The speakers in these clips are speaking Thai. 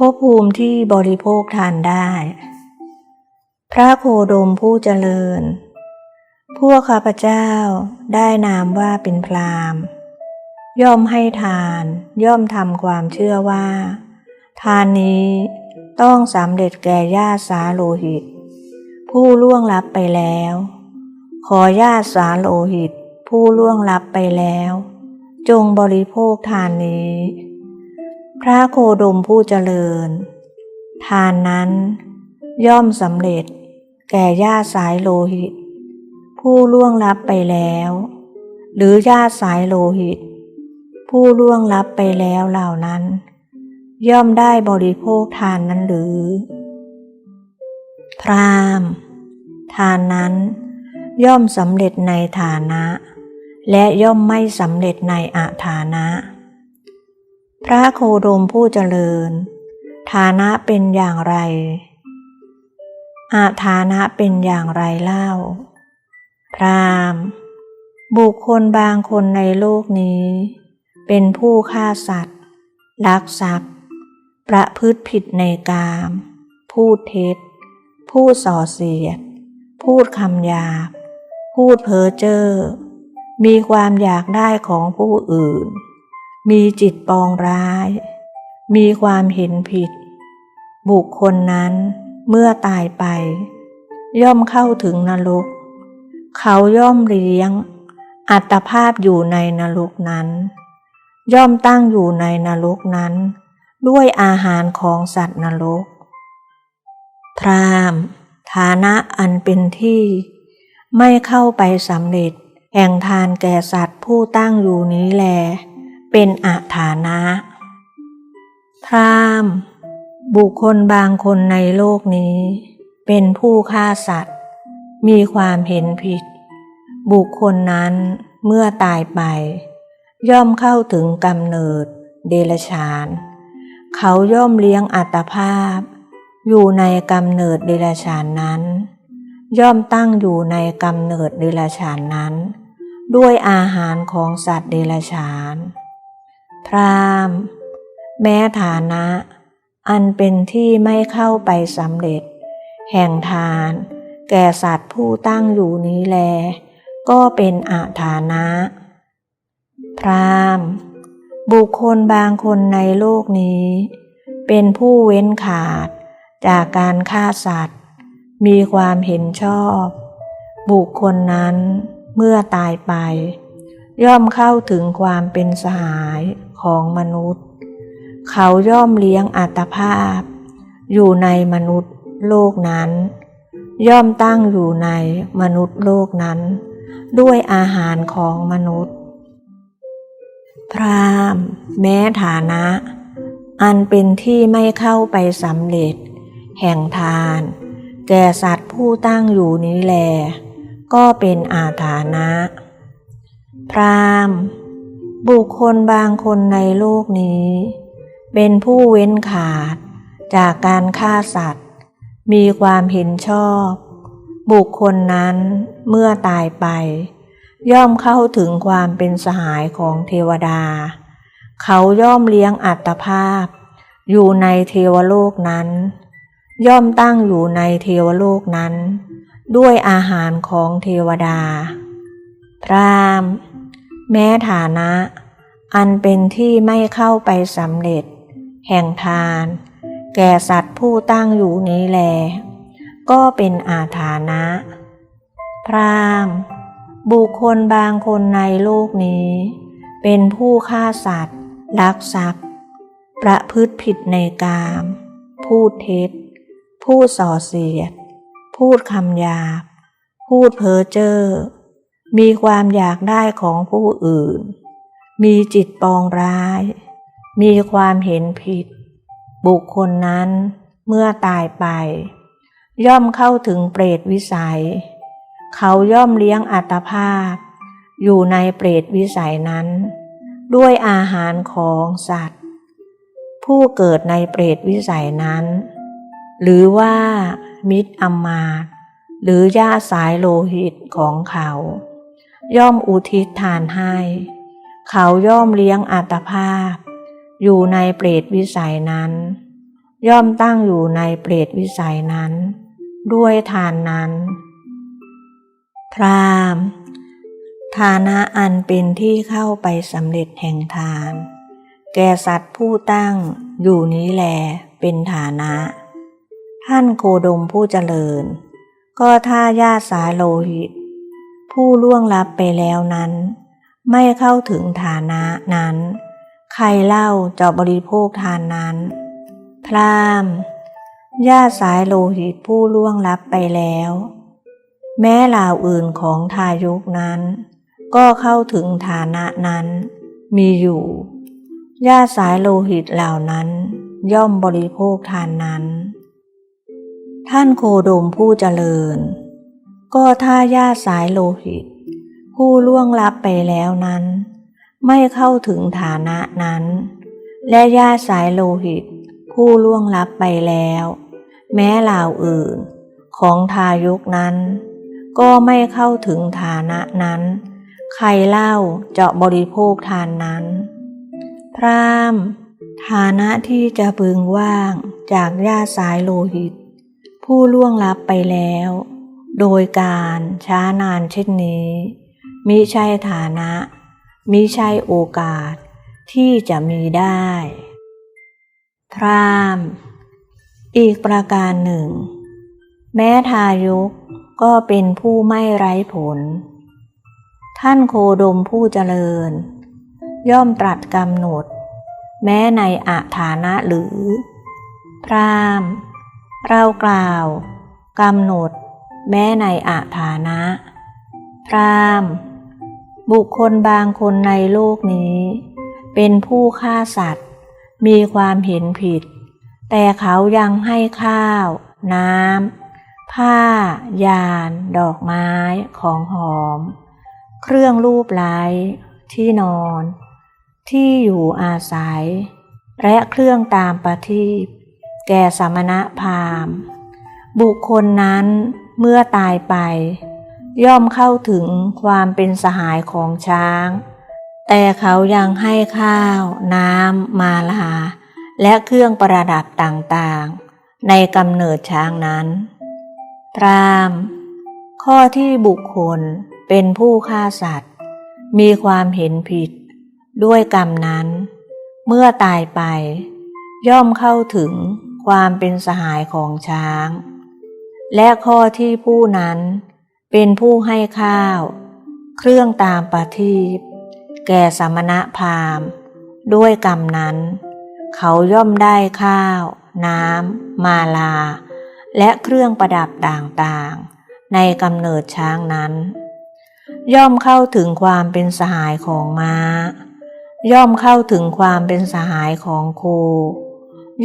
ภพภูมิที่บริโภคทานได้ พระโคดมผู้เจริญ พวกข้าพเจ้าได้นามว่าเป็นพรามย่อมให้ทานย่อมทำความเชื่อว่า ทานนี้ต้องสำเร็จแก่ญาติสาโลหิต ผู้ล่วงลับไปแล้ว ขอญาติสาโลหิต ผู้ล่วงลับไปแล้ว จงบริโภคทานนี้ พระโคดมผู้เจริญ ทานนั้นย่อมสำเร็จแก่ญาติสายโลหิต ผู้ล่วงลับไปแล้ว หรือญาติสายโลหิต ผู้ล่วงลับไปแล้วเหล่านั้น ย่อมได้บริโภคทานนั้นหรือ พรามทานนั้น ย่อมสำเร็จในฐานะ และย่อมไม่สำเร็จในอาฐานะ พระโคดมผู้เจริญ ฐานะเป็นอย่างไร อาฐานะเป็นอย่างไรเล่า พรามบุคคลบางคนในโลกนี้ เป็นผู้ฆ่าสัตว์ ลักทรัพย์ ประพฤติผิดในกาม พูดเท็จ พูดส่อเสียด พูดคำหยาบ พูดเพ้อเจ้อมีความอยากได้ของผู้อื่น มีจิตปองร้าย มีความเห็นผิด บุคคลนั้นเมื่อตายไป ย่อมเข้าถึงนรก เขาย่อมเลี้ยง อัตภาพอยู่ในนรกนั้น ย่อมตั้งอยู่ในนรกนั้น ด้วยอาหารของสัตว์นรก พรามฐานะอันเป็นที่ ไม่เข้าไปสำเร็จ แห่งทานแก่สัตว์ผู้ตั้งอยู่นี้แล เป็นอาฐานะพรามบุคคลบางคนในโลกนี้ เป็นผู้ฆ่าสัตว์ มีความเห็นผิด บุคคลนั้นเมื่อตายไป ย่อมเข้าถึงกำเนิด เดรัจฉาน เขาย่อมเลี้ยงอัตภาพ อยู่ในกำเนิดเดรัจฉานนั้น ย่อมตั้งอยู่ในกำเนิดเดรัจฉานนั้น ด้วยอาหารของสัตว์เดรัจฉาน พรามณ์ แม้ฐานะ อันเป็นที่ไม่เข้าไปสำเร็จ แห่งทาน แก่สัตว์ผู้ตั้งอยู่นี้แล ก็เป็นอาฐานะ พรามณ์ บุคคลบางคนในโลกนี้ เป็นผู้เว้นขาดจากการฆ่าสัตว์ มีความเห็นชอบ บุคคลนั้นเมื่อตายไป ย่อมเข้าถึงความเป็นสหาย ของมนุษย์ เขาย่อมเลี้ยงอัตภาพ อยู่ในมนุษย์โลกนั้น ย่อมตั้งอยู่ในมนุษย์โลกนั้น ด้วยอาหารของมนุษย์ พรามแม้ฐานะ อันเป็นที่ไม่เข้าไปสำเร็จ แห่งทาน แก่สัตว์ผู้ตั้งอยู่นี้แล ก็เป็นอาฐานะ พราม บุคคลบางคนในโลกนี้ เป็นผู้เว้นขาดจากการฆ่าสัตว์ มีความเห็นชอบ บุคคลนั้นเมื่อตายไป ย่อมเข้าถึงความเป็นสหายของเทวดา เขาย่อมเลี้ยงอัตภาพ อยู่ในเทวโลกนั้น ย่อมตั้งอยู่ในเทวโลกนั้น ด้วยอาหารของเทวดา พรามณ์ แม้ฐานะ อันเป็นที่ไม่เข้าไปสำเร็จ แห่งทาน แก่สัตว์ผู้ตั้งอยู่นี้แล ก็เป็นอาฐานะ พรามบุคคลบางคนในโลกนี้ เป็นผู้ฆ่าสัตว์ ลักทรัพย์ ประพฤติผิดในกาม พูดเท็จ พูดส่อเสียด พูดคำหยาบ พูดเพ้อเจ้อ มีความอยากได้ของผู้อื่น มีจิตปองร้าย มีความเห็นผิด บุคคลนั้นเมื่อตายไป ย่อมเข้าถึงเปรตวิสัย เขาย่อมเลี้ยงอัตภาพ อยู่ในเปรตวิสัยนั้น ด้วยอาหารของสัตว์ ผู้เกิดในเปรตวิสัยนั้น หรือว่ามิตรอมมาตหรือญาสายโลหิตของเขา ย่อมอุทิศทานให้ เขาย่อมเลี้ยงอัตภาพ อยู่ในเปรตวิสัยนั้น ย่อมตั้งอยู่ในเปรตวิสัยนั้น ด้วยทานนั้น พรามฐานะอันเป็นที่เข้าไปสำเร็จแห่งทาน แก่สัตว์ผู้ตั้งอยู่นี้แลเป็นฐานะ ท่านโคดมผู้เจริญ ก็ถ้าญาติสายโลหิต ผู้ล่วงลับไปแล้วนั้น ไม่เข้าถึงฐานะนั้น ใครเล่าจะบริโภคทานนั้น พรามญาติสายโลหิตผู้ล่วงลับไปแล้ว แม้เหล่าอื่นของทายุกนั้น ก็เข้าถึงฐานะนั้น มีอยู่ญาติสายโลหิตเหล่านั้น ย่อมบริโภคทานนั้น ท่านโคดมผู้เจริญ ก็ถ้าญาติสายโลหิต ผู้ล่วงลับไปแล้วนั้น ไม่เข้าถึงฐานะนั้น และญาติสายโลหิต ผู้ล่วงลับไปแล้ว แม้เหล่าอื่น ของทายุกนั้น ก็ไม่เข้าถึงฐานะนั้น ใครเล่าจะบริโภคทานนั้น พรามฐานะที่จะพึงว่างจากญาติสายโลหิต ผู้ล่วงลับไปแล้ว โดยการช้านานเช่นนี้มิใช่ฐานะมิใช่โอกาสที่จะมีได้ พราม อีกประการหนึ่ง แม้ทายุกก็เป็นผู้ไม่ไร้ผล ท่านโคดมผู้เจริญ ย่อมตรัสกำหนด แม้ในอาฐานะหรือ พราม เรากล่าวกำหนด แม้ในอาฐานะ พรามบุคคลบางคนในโลกนี้ เป็นผู้ฆ่าสัตว์ มีความเห็นผิด แต่เขายังให้ข้าว น้ำ ผ้า ยาน ดอกไม้ ของหอม เครื่องรูปไล้ที่นอน ที่อยู่อาศัย และเครื่องตามประทีปแก่สมณะพราหมณ์บุคคลนั้น เมื่อตายไป ย่อมเข้าถึงความเป็นสหายของช้าง แต่เขายังให้ข้าว น้ำ มาลา และเครื่องประดับต่างๆ ในกำเนิดช้างนั้น พรามข้อที่บุคคลเป็นผู้ฆ่าสัตว์ มีความเห็นผิด ด้วยกรรมนั้น เมื่อตายไป ย่อมเข้าถึงความเป็นสหายของช้าง และข้อที่ผู้นั้น เป็นผู้ให้ข้าว เครื่องตามประทีปแก่สมณะพราหมณ์ ด้วยกรรมนั้น เขาย่อมได้ข้าว น้ำมาลา และเครื่องประดับต่างๆ ในกำเนิดช้างนั้น ย่อมเข้าถึงความเป็นสหายของม้า ย่อมเข้าถึงความเป็นสหายของโค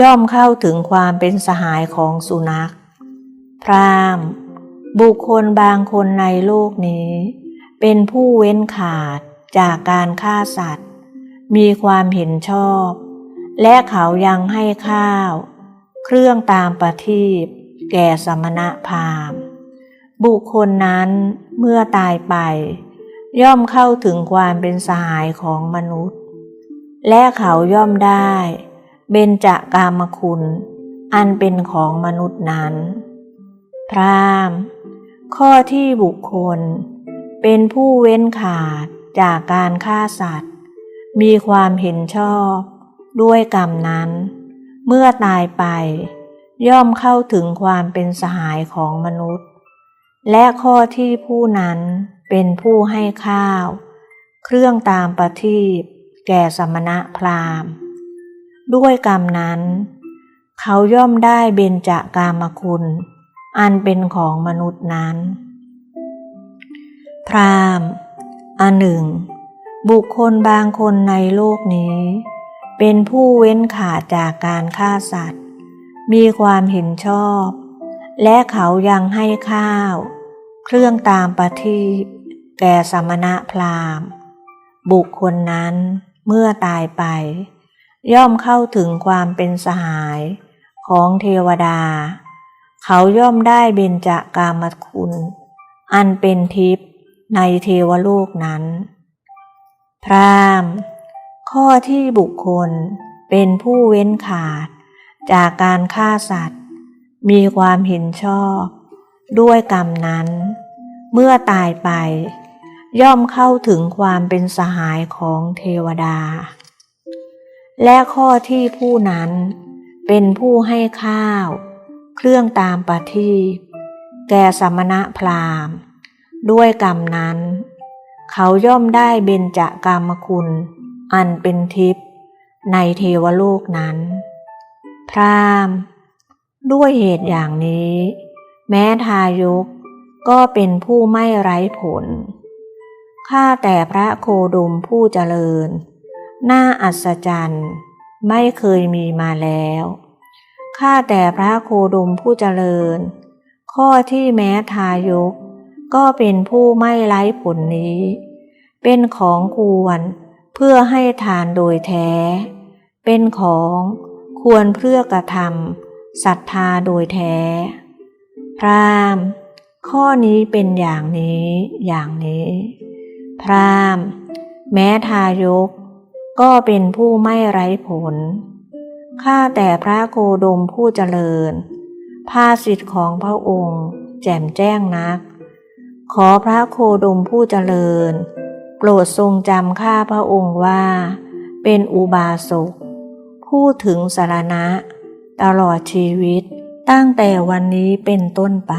ย่อมเข้าถึงความเป็นสหายของสุนัข พรามณ์บุคคลบางคนในโลกนี้ เป็นผู้เว้นขาดจากการฆ่าสัตว์ มีความเห็นชอบ และเขายังให้ข้าว เครื่องตามประทีปแก่สมณะพราหมณ์บุคคลนั้นเมื่อตายไป ย่อมเข้าถึงความเป็นสหายของมนุษย์ และเขาย่อมได้ เบญจากามคุณ อันเป็นของมนุษย์นั้น พรามข้อที่บุคคล เป็นผู้เว้นขาดจากการฆ่าสัตว์ มีความเห็นชอบ ด้วยกรรมนั้น เมื่อตายไป ย่อมเข้าถึงความเป็นสหายของมนุษย์ และข้อที่ผู้นั้นเป็นผู้ให้ข้าว เครื่องตามประทีปแก่สมณะพราหมณ์ ด้วยกรรมนั้น เขาย่อมได้เบญจากามคุณ อันเป็นของมนุษย์นั้น พรามอันหนึ่ง บุคคลบางคนในโลกนี้ เป็นผู้เว้นขาดจากการฆ่าสัตว์ มีความเห็นชอบ และเขายังให้ข้าว เครื่องตามประทีปแก่สมณะพราหมณ์ บุคคลนั้นเมื่อตายไป ย่อมเข้าถึงความเป็นสหายของเทวดา เขาย่อมได้เบญจากามคุณ อันเป็นทิพย์ในเทวโลกนั้น พรามข้อที่บุคคลเป็นผู้เว้นขาด จากการฆ่าสัตว์ มีความเห็นชอบ ด้วยกรรมนั้น เมื่อตายไป ย่อมเข้าถึงความเป็นสหายของเทวดา และข้อที่ผู้นั้นเป็นผู้ให้ข้าว เครื่องตามประทีปแก่สมณะพราหมณ์ ด้วยกรรมนั้น เขาย่อมได้เบญจกรรมคุณ อันเป็นทิพย์ในเทวโลกนั้น พราหมณ์ ด้วยเหตุอย่างนี้ แม้ทายกก็เป็นผู้ไม่ไร้ผล ข้าแต่พระโคดมผู้เจริญ น่าอัศจรรย์ ไม่เคยมีมาแล้ว ข้าแต่พระโคดมผู้เจริญ ข้อที่แม้ทายก ก็เป็นผู้ไม่ไร้ผลนี้ เป็นของควรเพื่อให้ทานโดยแท้ เป็นของควรเพื่อกระทำศรัทธาโดยแท้ พรามข้อนี้เป็นอย่างนี้อย่างนี้ พรามแม้ทายก ก็เป็นผู้ไม่ไร้ผล ข้าแต่พระโคดมผู้เจริญ ภาสิทธิ์ของพระองค์ แจ่มแจ้งนัก ขอพระโคดมผู้เจริญ โปรดทรงจำข้าพระองค์ว่า เป็นอุบาสกพูดถึงสารณะ ตลอดชีวิตตั้งแต่วันนี้เป็นต้นไป